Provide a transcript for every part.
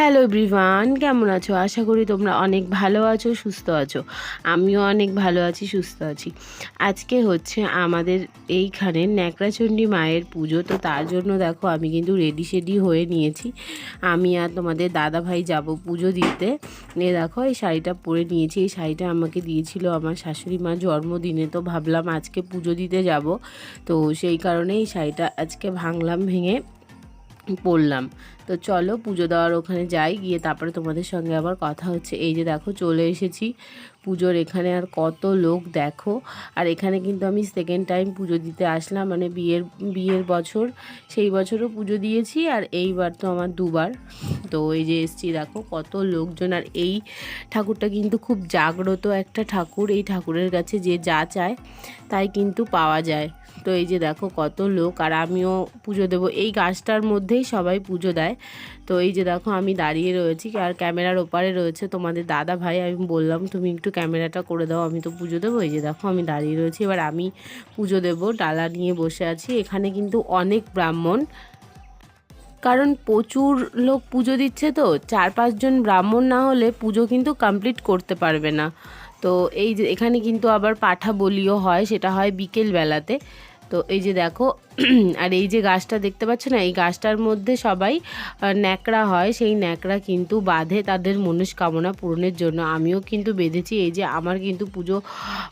Hello everyone কেমন আছো? আশা করি তোমরা অনেক ভালো আছো, সুস্থ আছো। আমিও অনেক ভালো আছি, সুস্থ আছি। আজকে হচ্ছে আমাদের এইখানে ন্যাকড়াচণ্ডী মায়ের পুজো, তো তার জন্য দেখো আমি কিন্তু রেডি শেডি হয়ে নিয়েছি। আমি আর তোমাদের দাদা ভাই যাব পুজো দিতে। এ দেখো, এই শাড়িটা পরে নিয়েছি। এই শাড়িটা আমাকে দিয়েছিল আমার শাশুড়ি মা জন্মদিনে, তো ভাবলাম আজকে পুজো দিতে যাব। তো সেই কারণে এই শাড়িটা আজকে ভাঙলাম, ভেঙে পড়লাম তো চলো পুজো দেওয়ার ওখানে যাই, গিয়ে তারপরে তোমাদের সঙ্গে আবার কথা হচ্ছে। এই যে দেখো, চলে এসেছি পুজোর এখানে, আর কত লোক দেখো। আর এখানে কিন্তু আমি সেকেন্ড টাইম পুজো দিতে আসলাম মানে বিয়ের বিয়ের বছর, সেই বছরও পুজো দিয়েছি, আর এইবার তো আমার দুবার। তো এই যে এসছি, দেখো কত লোকজন, আর এই ঠাকুরটা কিন্তু খুব জাগ্রত একটা ঠাকুর। এই ঠাকুরের কাছে যে যা চায়, তাই কিন্তু পাওয়া যায়। তো এই যে দেখো কত লোক, আর আমিও পুজো দেবো। এই গাছটার মধ্যেই সবাই পুজো দেয়। তো এই যে দেখো আমি দাঁড়িয়ে রয়েছি আর ক্যামেরার ওপারে রয়েছে তোমাদের দাদা ভাই। আমি বললাম, তুমি একটু ক্যামেরাটা করে দাও, আমি তো পুজো দেবো। এই যে দেখো আমি দাঁড়িয়ে রয়েছি, এবার আমি পুজো দেবো। ডালা নিয়ে বসে আছি। এখানে কিন্তু অনেক ব্রাহ্মণ, কারণ প্রচুর লোক পুজো দিচ্ছে তো। চার পাঁচজন ব্রাহ্মণ না হলে পুজো কিন্তু কমপ্লিট করতে পারবে না। তো এই যে এখানে কিন্তু আবার পাঠা বলিও হয়, সেটা হয় বিকেল বেলাতে তো এই যে দেখো, আর এই যে গাছটা দেখতে পাচ্ছ না, এই গাছটার মধ্যে সবাই ন্যাকড়া হয়। সেই ন্যাকড়া কিন্তু বাঁধে তাদের মনস্কামনা পূরণের জন্য। আমিও কিন্তু বেঁধেছি, এই যে আমার কিন্তু পুজো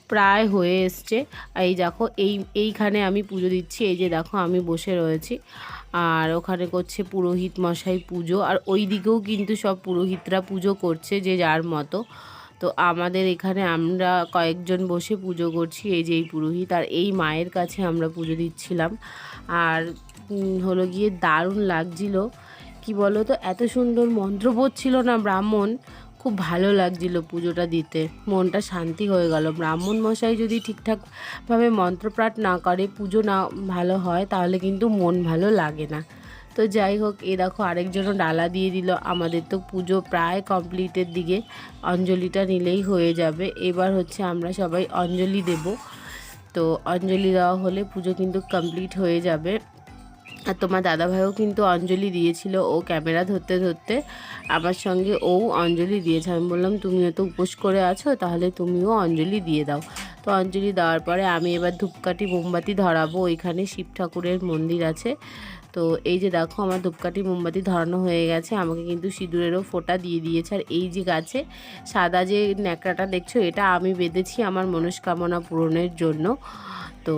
প্রায় হয়ে এসছে। এই দেখো, এই, এইখানে আমি পুজো দিচ্ছি। এই যে দেখো, আমি বসে রয়েছি। আর ওখানে করছে পুরোহিত মশাই পুজো। আর ওই দিকেও কিন্তু সব পুরোহিতরা পুজো করছে যে যার মতো। তো আমাদের এখানে আমরা কয়েকজন বসে পুজো করছি, এই যে এই পুরোহিত আর এই মায়ের কাছে আমরা পুজো দিচ্ছিলাম। আর হলো গিয়ে দারুণ লাগছিল। কি বলো তো এত সুন্দর মন্ত্র পড়ছিল না ব্রাহ্মণ, খুব ভালো লাগছিল পুজোটা দিতে। মনটা শান্তি হয়ে গেল। ব্রাহ্মণ মশাই যদি ঠিকঠাকভাবে মন্ত্রপাঠ না করে, পুজো না ভালো হয়, তাহলে কিন্তু মন ভালো লাগে না। তো যাই হোক, এ দেখো আরেকজনও ডালা দিয়ে দিল। আমাদের তো পুজো প্রায় কমপ্লিটের দিকে অঞ্জলিটা নিলেই হয়ে যাবে। এবার হচ্ছে আমরা সবাই অঞ্জলি দেব। তো অঞ্জলি দেওয়া হলে পুজো কিন্তু কমপ্লিট হয়ে যাবে। আর তোমার দাদাভাইও কিন্তু অঞ্জলি দিয়েছিল, ও ক্যামেরা ধরতে ধরতে। আমার সঙ্গে ও অঞ্জলি দিয়েছে। আমি বললাম, তুমিও তো উপোস করে আছো, তাহলে তুমিও অঞ্জলি দিয়ে দাও। তো অঞ্জলি দেওয়ার পরে আমি এবার ধূপকাঠি মোমবাতি ধরাবো। ওইখানে শিব ঠাকুরের মন্দির আছে। তো এই যে দেখো আমার ধূপকাঠি মোমবাতি ধরানো হয়ে গেছে। আমাকে কিন্তু সিঁদুরেরও ফোঁটা দিয়ে দিয়েছে। আর এই যে গাছে সাদা যে ন্যাকড়াটা দেখছ, এটা আমি বেঁধেছি আমার মনস্কামনা পূরণের জন্য। তো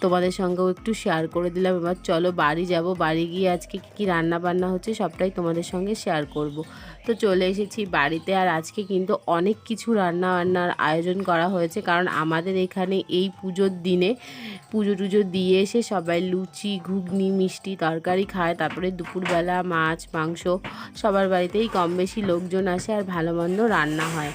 তোমাদের সঙ্গেও একটু শেয়ার করে দিলাম। এবার চলো বাড়ি যাব। বাড়ি গিয়ে আজকে কী কী রান্না বান্না হচ্ছে সবটাই তোমাদের সঙ্গে শেয়ার করব। তো চলে এসেছি বাড়িতে আর আজকে কিন্তু অনেক কিছু রান্না বান্নার আয়োজন করা হয়েছে। কারণ আমাদের এখানে এই পুজোর দিনে পুজো টুজো দিয়ে এসে সবাই লুচি, ঘুগনি, মিষ্টি তরকারি খায়। তারপরে দুপুরবেলা মাছ, মাংস সবার বাড়িতেই কম বেশি লোকজন আসে আর ভালো মন্দ রান্না হয়।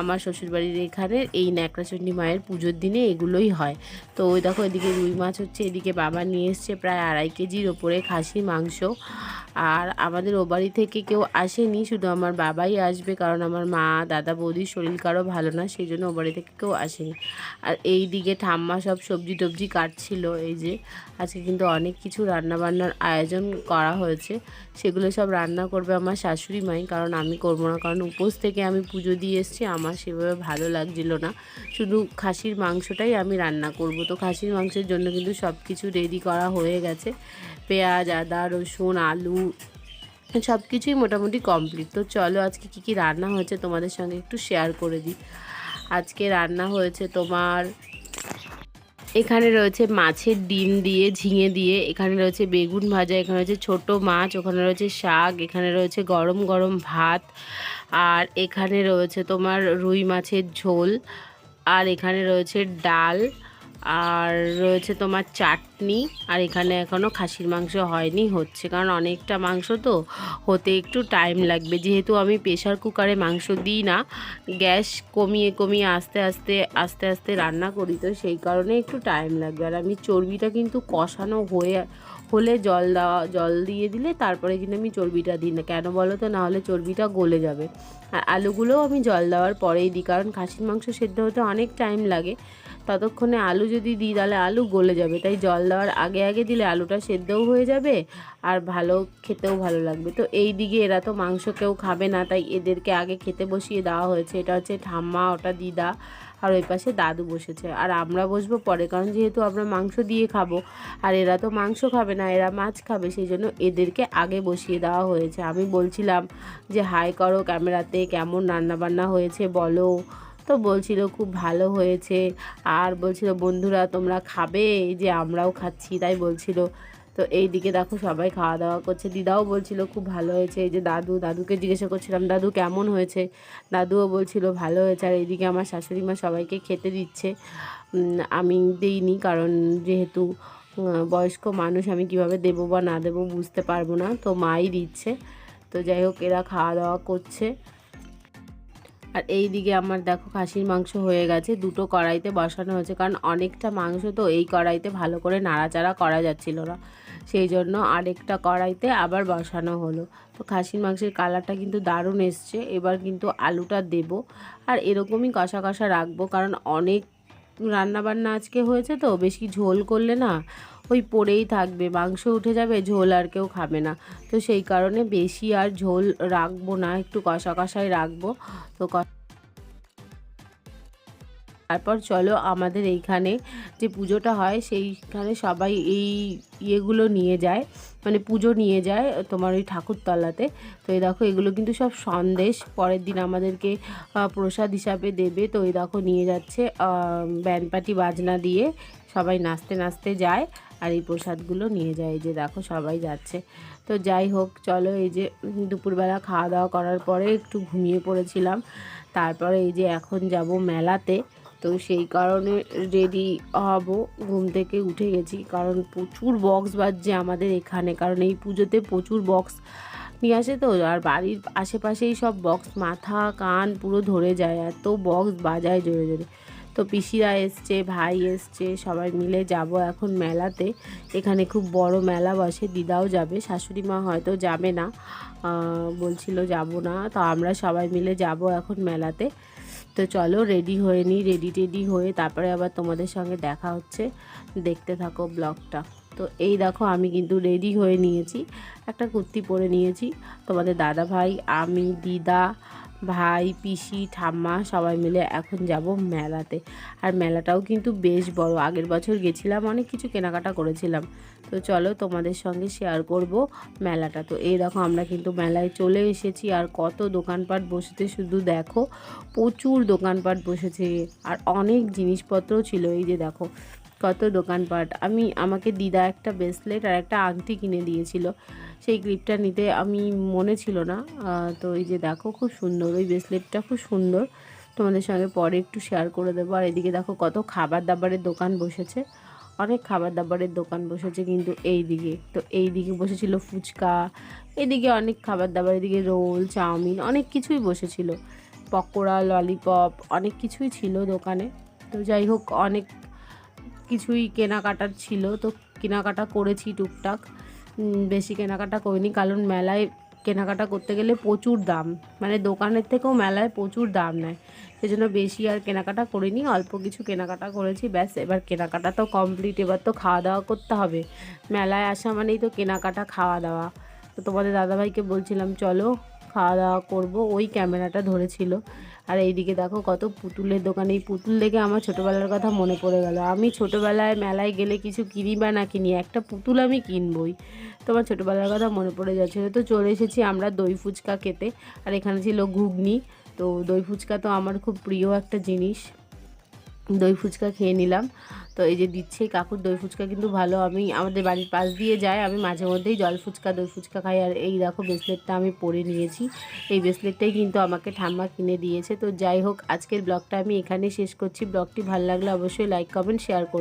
আমার শ্বশুরবাড়ির এখানে এই ন্যাকড়াচণ্ডী মায়ের পুজোর দিনে এগুলোই হয়। তো ওই দেখো এদিকে রুই মাছ হচ্ছে, এদিকে বাবা নিয়ে এসছে প্রায় আড়াই কেজির ওপরে খাসি, মাংস। আর আমাদের ও বাড়ি থেকে কেউ আসেনি, শুধু আমার বাবাই আসবে কারণ আমার মা, দাদা বৌদির শরীর কারও ভালো না সেই জন্য ও বাড়ি থেকে কেউ আসেনি। আর এই দিকে ঠাম্মা সব সবজি টবজি কাটছিল, এই যে আজকে কিন্তু অনেক কিছু রান্নাবান্নার আয়োজন করা হয়েছে। সেগুলো সব রান্না করবে আমার শাশুড়ি মাই, কারণ আমি করব না, কারণ উপোস থেকে আমি পুজো দিয়ে এসেছি আমার সেভাবে ভালো লাগছিল না। শুধু খাসির মাংসটাই আমি রান্না করব। তো খাসির মাংসের জন্য কিন্তু সব কিছু রেডি করা হয়ে গেছে। পেঁয়াজ, আদা, রসুন, আলু সব কিছুই মোটামুটি কমপ্লিট তো চলো আজকে কী কী রান্না হয়েছে তোমাদের সঙ্গে একটু শেয়ার করে দিই। আজকে রান্না হয়েছে তোমার, এখানে রয়েছে মাছের ডিম দিয়ে, ঝিঙে দিয়ে, এখানে রয়েছে বেগুন ভাজা, এখানে রয়েছে ছোট মাছ, ওখানে রয়েছে শাক, এখানে রয়েছে গরম গরম ভাত আর এখানে রয়েছে তোমার রুই মাছের ঝোল, আর এখানে রয়েছে ডাল, আর রয়েছে তোমার চাটনি, আর এখানে এখনও খাসির মাংস হয়নি, হচ্ছে। কারণ অনেকটা মাংস তো হতে একটু টাইম লাগবে। যেহেতু আমি প্রেশার কুকারে মাংস দিই না, গ্যাস কমিয়ে কমিয়ে আস্তে আস্তে আস্তে আস্তে রান্না করি, তো সেই কারণে একটু টাইম লাগবে। আর আমি চর্বিটা কিন্তু কষানো হয়ে হলে জল দেওয়া, জল দিয়ে দিলে তারপরে কিন্তু আমি চর্বিটা দিই না। কেন বলো তো? না হলে চর্বিটা গলে যাবে। আর আলুগুলোও আমি জল দেওয়ার পরেই দিই, কারণ খাসির মাংস সেদ্ধ হতে অনেক টাইম লাগে। ততক্ষণে আলু যদি দিই, তাহলে আলু গলে যাবে। তাই জল দেওয়ার আগে আগে দিলে আলুটা সেদ্ধও হয়ে যাবে আর ভালো, খেতেও ভালো লাগবে। তো এই দিকে এরা তো মাংস কেউ খাবে না, তাই এদেরকে আগে খেতে বসিয়ে দেওয়া হয়েছে। এটা হচ্ছে ঠাম্মা, ওটা দিদা। আর ওই পাশে দাদু বসেছে। আর আমরা বসবো পরে, কারণ যেহেতু আমরা মাংস দিয়ে খাব, আর এরা তো মাংস খাবে না, এরা মাছ খাবে, সেই জন্য এদেরকে আগে বসিয়ে দেওয়া হয়েছে। আমি বলছিলাম যে, হাই করো ক্যামেরাতে, কেমন রান্নাবান্না হয়েছে বলো। তো বলছিল, খুব ভালো হয়েছে। আর বলছিল, বন্ধুরা, তোমরা খাবে? যে আমরাও খাচ্ছি। তাই বলছিল তো এই দিকে দেখো সবাই খাওয়া দাওয়া করছে। দিদাও বলছিল, খুব ভালো হয়েছে। এই যে দাদু, দাদুকে জিজ্ঞাসা করছিলাম, দাদু, কেমন হয়েছে? দাদুও বলছিল, ভালো হয়েছে। আর এইদিকে আমার শাশুড়ি মা সবাইকে খেতে দিচ্ছে। আমি দিইনি কারণ যেহেতু বয়স্ক মানুষ, আমি কীভাবে দেবো বা না দেবো বুঝতে পারব না। তো মাই দিচ্ছে। তো যাই হোক, এরা খাওয়া দাওয়া করছে। আর এই দিকে আমার দেখো খাসির মাংস হয়ে গেছে। দুটো কড়াইতে বসানো হয়েছে, কারণ অনেকটা মাংস তো এই কড়াইতে ভালো করে নাড়াচাড়া করা যাচ্ছিল না। সেই জন্য আরেকটা কড়াইতে আবার বসানো হলো। তো খাসির মাংসের কালারটা কিন্তু দারুণ এসছে। এবার কিন্তু আলুটা দেব। আর এরকমই কষা কষা রাখব, কারণ অনেক রান্নাবান্না আজকে হয়েছে তো, বেশি ঝোল করলে না ওই পড়েই থাকবে, মাংস উঠে যাবে, ঝোল আর কেউ খাবে না। তো সেই কারণে বেশি আর ঝোল রাখব না, একটু কষা কষাই রাখব। তো তারপর চলো আমাদের এইখানে যে পুজোটা হয়, সেইখানে সবাই এই ইয়েগুলো নিয়ে যায়। মানে পুজো নিয়ে যায় তোমার ওই ঠাকুরতলাতে। তো এই দেখো, এগুলো কিন্তু সব সন্দেশ। পরের দিন আমাদেরকে প্রসাদ হিসাবে দেবে। তো এই দেখো, নিয়ে যাচ্ছে ব্যানপাটি বাজনা দিয়ে সবাই নাচতে নাচতে যায়। আর এই প্রসাদগুলো নিয়ে যায় যে দেখো সবাই যাচ্ছে। তো যাই হোক, চলো এই যে দুপুরবেলা খাওয়া দাওয়া করার পরে একটু ঘুমিয়ে পড়েছিলাম। তারপরে এই যে এখন যাব মেলাতে। তো সেই কারণে রেডি হব, ঘুম থেকে উঠে গেছি। কারণ প্রচুর বক্স বাজছে আমাদের এখানে। কারণ এই পুজোতে প্রচুর বক্স নিয়ে আসে তো। আর বাড়ির আশেপাশেই সব বক্স মাথা, কান পুরো ধরে যায়। এত বক্স বাজায় জোরে জোরে। তো পিসিরা এসছে, ভাই এসছে, সবাই মিলে যাব এখন মেলাতে। এখানে খুব বড় মেলা বসে, দিদাও যাবে, শাশুড়ি মা হয়তো যাবে না। বলছিল যাব না, তো আমরা সবাই মিলে যাব এখন মেলাতে। তো চলো রেডি হয়ে নিই রেডি টেডি হয়ে তারপরে আবার তোমাদের সঙ্গে দেখা হচ্ছে। দেখতে থাকো ব্লগটা। তো এই দেখো, আমি কিন্তু রেডি হয়ে নিয়েছি। একটা কুর্তি পরে নিয়েছি। তোমাদের দাদা ভাই আমি, দিদা ভাই, পিসি, ঠাম্মা সবাই মিলে এখন যাব মেলাতে। আর মেলাটাও কিন্তু বেশ বড়। আগের বছর গেছিলাম, অনেক কিছু কেনাকাটা করেছিলাম। তো চলো তোমাদের সঙ্গে শেয়ার করব মেলাটা। তো এই দেখো, আমরা কিন্তু মেলায় চলে এসেছি। আর কত দোকানপাট বসেছে শুধু দেখো। প্রচুর দোকানপাট বসেছে। আর অনেক জিনিসপত্র ছিল। এই যে দেখো কত দোকানপাট। আমি, আমাকে দিদা একটা ব্রেসলেট আর একটা আংটি কিনে দিয়েছিল। সেই ক্লিপটা নিতে আমি মনে ছিল না। তো এই যে দেখো, খুব সুন্দর। ওই ব্রেসলেটটা খুব সুন্দর। তোমাদের সঙ্গে পরে একটু শেয়ার করে দেবো। আর এদিকে দেখো, কত খাবার দাবারের দোকান বসেছে। অনেক খাবার দাবারের দোকান বসেছে কিন্তু এই দিকে তো এই দিকে বসেছিল ফুচকা, এদিকে অনেক খাবার দাবার এদিকে রোল, চাউমিন, অনেক কিছুই বসেছিল। পকোড়া ললিপপ অনেক কিছুই ছিল দোকানে। তো যাই হোক, অনেক কিছুই কেনাকাটার ছিল, তো কেনাকাটা করেছি টুকটাক। বেশি কেনাকাটা করিনি, কারণ মেলায় কেনাকাটা করতে গেলে প্রচুর দাম। মানে দোকানের থেকেও মেলায় প্রচুর দাম নেয়, সেজন্য বেশি আর কেনাকাটা করিনি, অল্প কিছু কেনাকাটা করেছি, ব্যাস। এবার কেনাকাটা তো কমপ্লিট এবার তো খাওয়া দাওয়া করতে হবে। মেলায় আসা মানেই তো কেনাকাটা খাওয়া দাওয়া তো তোমাদের দাদাভাইকে বলছিলাম, চলো খাওয়া দাওয়া করব। ওই ক্যামেরাটা ধরেছিল। আর এইদিকে দেখো কত পুতুলের দোকান। এই পুতুল দেখে আমার ছোটোবেলার কথা মনে পড়ে গেল। আমি ছোটোবেলায় মেলায় গেলে কিছু কিনি বা না কিনি, একটা পুতুল আমি কিনবই। তো আমার ছোটোবেলার কথা মনে পড়ে যাচ্ছিল। তো চলে এসেছি আমরা দই ফুচকা খেতে। আর এখানে ছিল ঘুগনি। তো দই ফুচকা তো আমার খুব প্রিয় একটা জিনিস। দই ফুচকা খেয়ে নিলাম। তো এই যে দিচ্ছে কাকুর দই ফুচকা কিন্তু ভালো। আমি আমাদের বাড়ির পাশ দিয়ে যাই আমি মাঝে মধ্যেই জল ফুচকা, দই ফুচকা খাই। আর এই দেখো ব্রেসলেটটা আমি পরে নিয়েছি। এই ব্রেসলেটটাই কিন্তু আমাকে ঠাম্মা কিনে দিয়েছে। তো যাই হোক, আজকের ব্লগটা আমি এখানে শেষ করছি। ব্লগটি ভালো লাগলে অবশ্যই লাইক কমেন্ট শেয়ার করব।